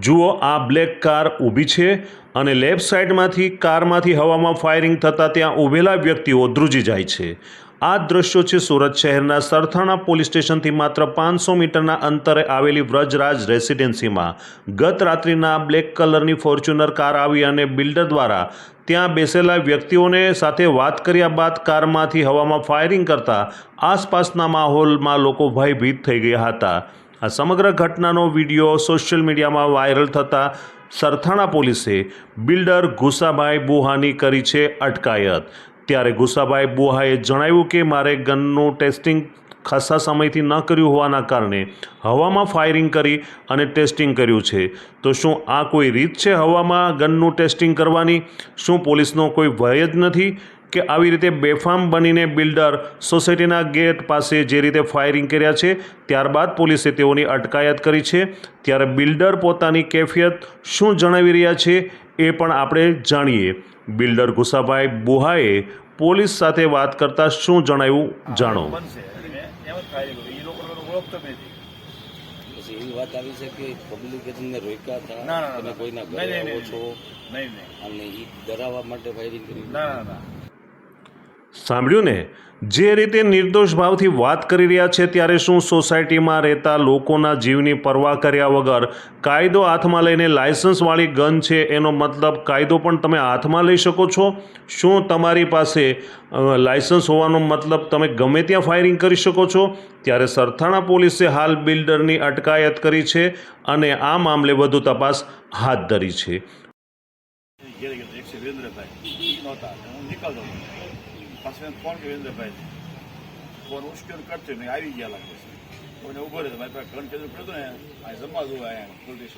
જુઓ, આ black car ઊભી છે અને લેફ્ટ સાઈડમાંથી કારમાંથી હવામાં ફાયરિંગ થતાં ત્યાં ઊભેલા વ્યક્તિઓ ધ્રુજી જાય છે. આ દ્રશ્યો છે સુરત શહેરના સરથાણા પોલીસ સ્ટેશનથી માત્ર પાંચસો મીટરના અંતરે આવેલી વ્રજરાજ રેસિડેન્સીમાં ગત રાત્રિના બ્લેક કલરની ફોર્ચ્યુનર કાર આવી અને બિલ્ડર દ્વારા ત્યાં બેસેલા વ્યક્તિઓને સાથે વાત કર્યા બાદ કારમાંથી હવામાં ફાયરિંગ કરતા આસપાસના માહોલમાં લોકો ભયભીત થઈ ગયા હતા. આ સમગ્ર ઘટનાનો વીડિયો સોશિયલ મીડિયામાં વાયરલ થતાં સરથાણા પોલીસે બિલ્ડર ગુસાભાઈ બુહાની કરી છે અટકાયત. ત્યારે ગુસાભાઈ બુહાએ જણાવ્યું કે, મારે ગનનું ટેસ્ટિંગ ખાસા સમયથી ન કર્યું હોવાના કારણે હવામાં ફાયરિંગ કરી અને ટેસ્ટિંગ કર્યું છે. તો શું આ કોઈ રીત છે હવામાં ગનનું ટેસ્ટિંગ કરવાની? શું પોલીસનો કોઈ ભય જ નથી? કે આવી રીતે બેફામ બનીને બિલ્ડર સોસાયટીના ગેટ પાસે જે રીતે ફાયરિંગ કર્યા છે ત્યારબાદ પોલીસે તેઓની અટકાયત કરી છે. ત્યારે બિલ્ડર પોતાની કેફિયત શું જણાવી રહ્યા છે એ પણ આપણે જાણીએ. બિલ્ડર ગુસાભાઈ બુહાએ પોલીસ સાથે વાત કરતાં શું જણાવ્યું જાણો. એવી વાત આવી છે કે પબ્લિક તમને રોક્યા હતા. તમે કોઈના ઘરે આવો છો? નહીં નહીં. અને એ ડરાવવા માટે ફાયરિંગ કરી? ના ના. સાંભળ્યું ને? જે રીતે નિર્દોષ ભાવથી વાત કરી રહ્યા છે, ત્યારે શું સોસાયટીમાં રહેતા લોકોના જીવની પરવા કર્યા વગર કાયદો હાથમાં લઈને લાયસન્સવાળી ગન છે એનો મતલબ કાયદો પણ તમે હાથમાં લઈ શકો છો? શું તમારી પાસે લાયસન્સ હોવાનો મતલબ તમે ગમે ત્યાં ફાયરિંગ કરી શકો છો? ત્યારે સરથાણા પોલીસે હાલ બિલ્ડરની અટકાયત કરી છે અને આ મામલે વધુ તપાસ હાથ ધરી છે. પાછળ એને ફોન કર્યો વિરેન્દ્રભાઈ ફોન ઉશ્કેર કરશે નહીં આવી ગયા લાગે છે. કોઈને ઊભો રહ્યો મારી પાસે પડ્યું હતું ને, આ જમવા જોવા આવ્યા પોલીસ